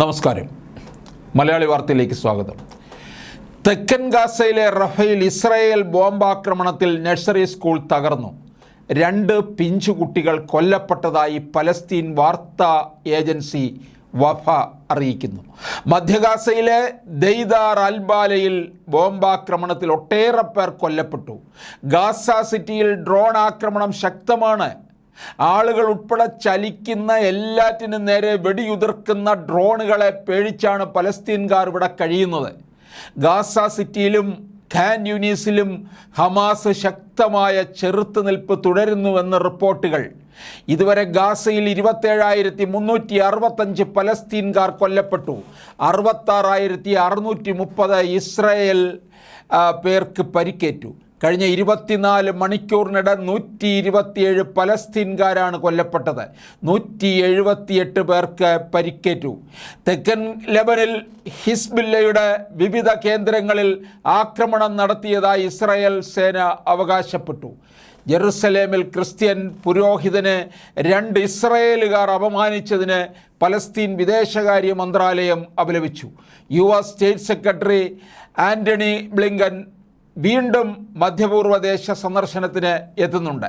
നമസ്കാരം. മലയാളി വാർത്തയിലേക്ക് സ്വാഗതം. തെക്കൻ ഗാസയിലെ റഫേൽ ഇസ്രായേൽ ബോംബാക്രമണത്തിൽ നഴ്സറി സ്കൂൾ തകർന്നു. രണ്ട് പിഞ്ചുകുട്ടികൾ കൊല്ലപ്പെട്ടതായി പലസ്തീൻ വാർത്താ ഏജൻസി വഫ അറിയിക്കുന്നു. മധ്യഗാസയിലെ ദൈദാർ അൽബാലയിൽ ബോംബാക്രമണത്തിൽ ഒട്ടേറെ പേർ കൊല്ലപ്പെട്ടു. ഗാസ സിറ്റിയിൽ ഡ്രോൺ ആക്രമണം ശക്തമാണ്. ആളുകൾ ഉൾപ്പെടെ ചലിക്കുന്ന എല്ലാറ്റിനും നേരെ വെടിയുതിർക്കുന്ന ഡ്രോണുകളെ പേടിച്ചാണ് പലസ്തീൻകാർ ഇവിടെ കഴിയുന്നത്. ഗാസ സിറ്റിയിലും ഖാൻ യൂനീസിലും ഹമാസ് ശക്തമായ ചെറുത്തുനിൽപ്പ് തുടരുന്നുവെന്ന് റിപ്പോർട്ടുകൾ. ഇതുവരെ ഗാസയിൽ ഇരുപത്തേഴായിരത്തി മുന്നൂറ്റി അറുപത്തഞ്ച് പലസ്തീൻകാർ കൊല്ലപ്പെട്ടു. അറുപത്താറായിരത്തി അറുന്നൂറ്റി മുപ്പത് ഇസ്രയേൽ പേർക്ക് പരിക്കേറ്റു. കഴിഞ്ഞ ഇരുപത്തിനാല് മണിക്കൂറിനിടെ നൂറ്റി ഇരുപത്തിയേഴ് പലസ്തീൻകാരാണ് കൊല്ലപ്പെട്ടത്. നൂറ്റി എഴുപത്തിയെട്ട് പേർക്ക് പരിക്കേറ്റു. തെക്കൻ ലെബനിൽ ഹിസ്ബില്ലയുടെ വിവിധ കേന്ദ്രങ്ങളിൽ ആക്രമണം നടത്തിയതായി ഇസ്രായേൽ സേന അവകാശപ്പെട്ടു. ജെറുസലേമിൽ ക്രിസ്ത്യൻ പുരോഹിതന് രണ്ട് ഇസ്രയേലുകാർ അപമാനിച്ചതിന് പലസ്തീൻ വിദേശകാര്യ മന്ത്രാലയം അപലപിച്ചു. U S state secretary Antony Blinken വീണ്ടും മധ്യപൂർവ ദേശ സന്ദർശനത്തിന് എത്തുന്നുണ്ട്.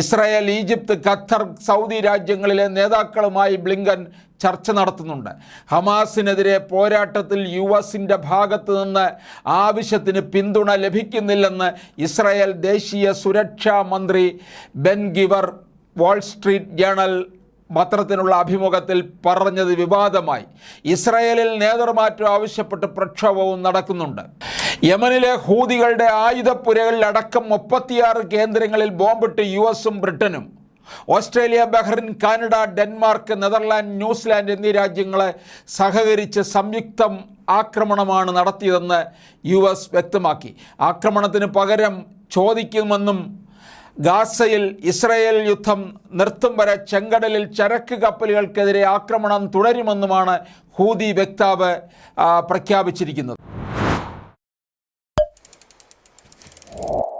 ഇസ്രായേൽ ഈജിപ്ത് ഖത്തർ സൗദി രാജ്യങ്ങളിലെ നേതാക്കളുമായി ബ്ലിങ്കൻ ചർച്ച നടത്തുന്നുണ്ട്. ഹമാസിനെതിരെ പോരാട്ടത്തിൽ യു എസിന്റെ ഭാഗത്ത് നിന്ന് ആവശ്യത്തിന് പിന്തുണ ലഭിക്കുന്നില്ലെന്ന് ഇസ്രായേൽ ദേശീയ സുരക്ഷാ മന്ത്രി Ben Gvir Wall Street Journal പത്രത്തിനുള്ള അഭിമുഖത്തിൽ പറഞ്ഞത് വിവാദമായി. ഇസ്രായേലിൽ നേതൃമാറ്റം ആവശ്യപ്പെട്ട് പ്രക്ഷോഭവും നടക്കുന്നുണ്ട്. യമനിലെ ഹൂതികളുടെ ആയുധപ്പുരകളിൽ അടക്കം മുപ്പത്തിയാറ് കേന്ദ്രങ്ങളിൽ ബോംബിട്ട് യു എസും ബ്രിട്ടനും. Australia Bahrain Canada Denmark Netherland New Zealand എന്നീ രാജ്യങ്ങളെ സഹകരിച്ച് സംയുക്തം ആക്രമണമാണ് നടത്തിയതെന്ന് യു എസ് വ്യക്തമാക്കി. ആക്രമണത്തിന് പകരം ചോദിക്കുമെന്നും ഗാസയിൽ ഇസ്രയേൽ യുദ്ധം നിർത്തും വരെ ചെങ്കടലിൽ ചരക്ക് കപ്പലുകൾക്കെതിരെ ആക്രമണം തുടരുമെന്നുമാണ് ഹൂതി വക്താവ് പ്രഖ്യാപിച്ചിരിക്കുന്നത്. Oh.